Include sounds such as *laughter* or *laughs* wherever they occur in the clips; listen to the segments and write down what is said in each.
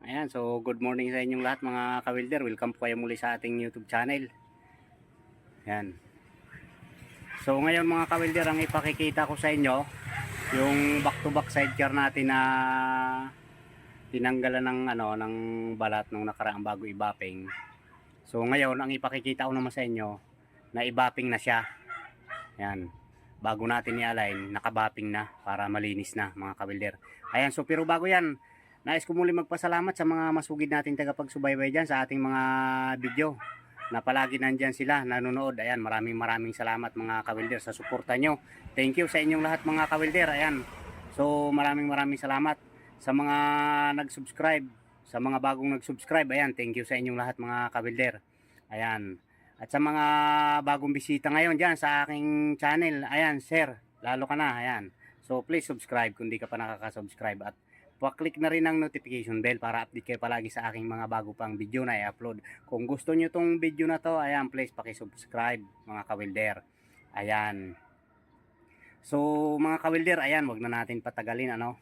Ayan, so good morning sa inyong lahat mga kawilder. Welcome po kayo muli sa ating YouTube channel. Ayan. So ngayon mga kawilder, ang ipakikita ko sa inyo, yung back to back sidecar natin na tinanggalan ng ano ng balat nung nakaraang bago ibaping. So ngayon ang ipakikita ko naman sa inyo na ibaping na siya. Ayan. Bago natin i-align, nakabaping na para malinis na mga kawilder. Ayan, so pero bago yan, Nais ko muli magpasalamat sa mga masugid nating tagapagsubaybay dyan sa ating mga video na palagi nandyan sila nanonood. Ayan, maraming maraming salamat mga kawilder sa suporta nyo. Thank you sa inyong lahat mga kawilder. Ayan, so maraming maraming salamat sa mga nag-subscribe, sa mga bagong nag-subscribe. Ayan, thank you sa inyong lahat mga kawilder. Ayan, at sa mga bagong bisita ngayon dyan sa aking channel, ayan, sir, lalo ka na, ayan. So please subscribe kung di ka pa nakaka-subscribe at pa-click na rin ang notification bell para update kayo palagi sa aking mga bago pang video na i-upload. Kung gusto nyo tong video na to, ayan, please paki-subscribe mga kawilder. Ayan. So, mga kawilder, ayan, wag na natin patagalin, ano.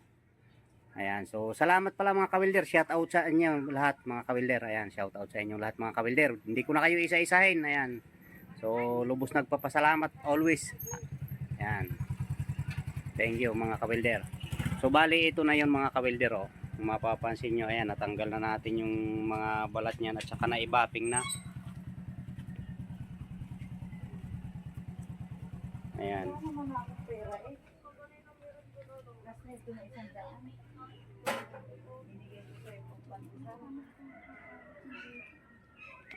Ayan, so salamat pala mga kawilder. Shout out sa inyo lahat mga kawilder. Ayan, shout out sa inyo lahat mga kawilder. Hindi ko na kayo isa-isahin. Ayan. So, lubos nagpapasalamat always. Ayan. Thank you mga kawilder. So bali ito na yung mga kawilder oh. Mapapansin nyo, ayan, natanggal na natin yung mga balat niyan at saka na ibaping na. Ayan.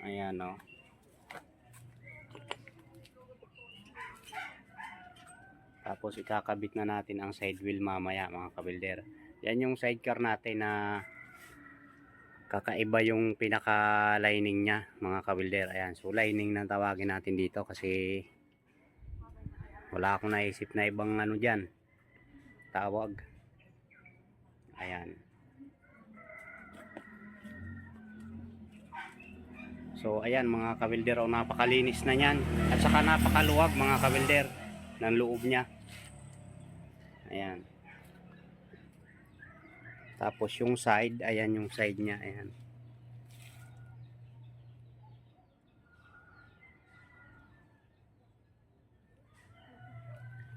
Ayan oh. Tapos ikakabit na natin ang side wheel mamaya mga kabilder. Yan yung sidecar natin na kakaiba yung pinaka lining niya mga kabilder. Ayan, so lining na tawagin natin dito kasi wala akong naisip na ibang ano dyan. Tawag. Ayan. So ayan mga kabilder, oh, napakalinis na yan. At saka napakaluwag mga kabilder ng loob niya. Ayan. Tapos yung side, ayan yung side niya, ayan.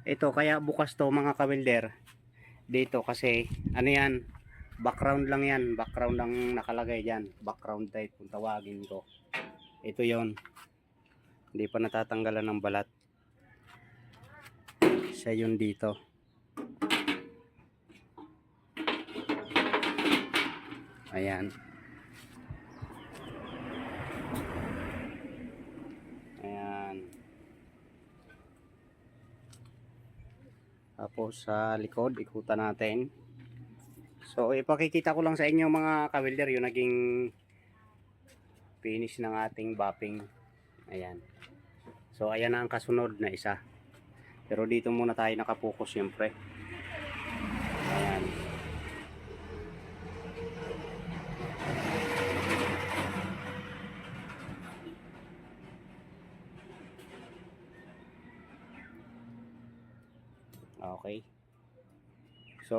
Ito, kaya bukas to mga kawilder. Dito kasi, ano yan, background lang yan. Background lang nakalagay dyan. Background type kung tawagin ko. Ito yon Hindi pa natatanggalan ng balat siya yun dito ayan. Ayan. Tapos sa likod ikutan natin. So ipakikita ko lang sa inyo mga kawilder yung naging finish ng ating bapping ayan. So ayan na ang kasunod na isa. Pero dito muna tayo nakapokus siyempre. Ayan. Okay. So,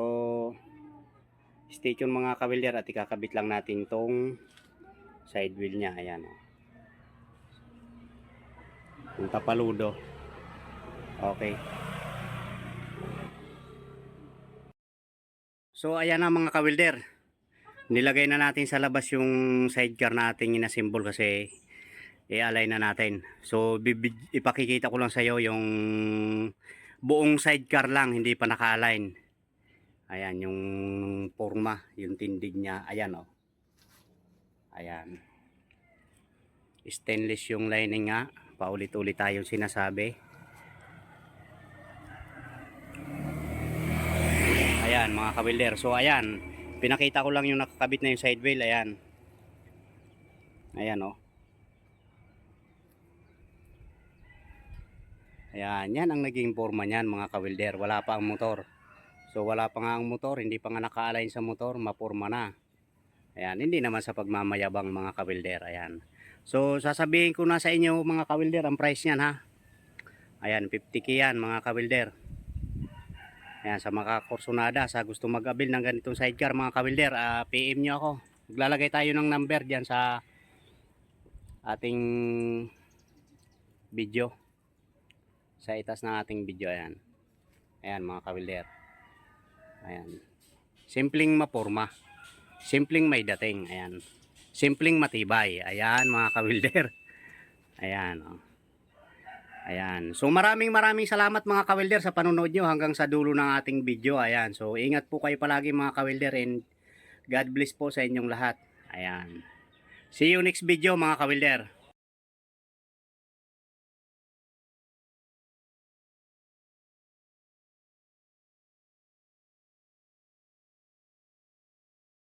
stay tuned mga kawilder at ikakabit lang natin tong side wheel niya. Ayan. oh. Yung tapaludo. Okay. So ayan na mga kawilder. Nilagay na natin sa labas yung sidecar natin inasimbol kasi i-align na natin. So ipakikita ko lang sa iyo yung buong sidecar lang hindi pa naka-align. Ayan yung forma, yung tindig niya. Ayan oh. Ayan. Stainless yung lining nga. Paulit-ulit tayong sinasabi. Ayan mga kabilder. So ayan, pinakita ko lang yung nakakabit na yung side wheel. Ayan. Ayan oh. Ayan, yan ang naging forma niyan mga kawilder. Wala pa ang motor. So wala pa nga ang motor, hindi pa nga naka-align sa motor, maporma na. Ayan, hindi naman sa pagmamayabang mga kawilder. Ayan. So sasabihin ko na sa inyo mga kawilder ang price niyan ha. Ayan, 50k yan mga kawilder. Ayan, sa mga kursunada, sa gusto mag-abil ng ganitong sidecar mga kawilder, ah, PM nyo ako. Maglalagay tayo ng number diyan sa ating video. Sa itas ng ating video ayan. Ayan mga kawilder. Ayan. Simpleng maporma. Simpleng may dating. Ayan. Simpleng matibay. Ayan mga kawilder. *laughs* Ayan. Oh. Ayan. So maraming maraming salamat mga kawilder sa panonood nyo hanggang sa dulo ng ating video. Ayan. So ingat po kayo palagi mga kawilder and God bless po sa inyong lahat. Ayan. See you next video mga kawilder.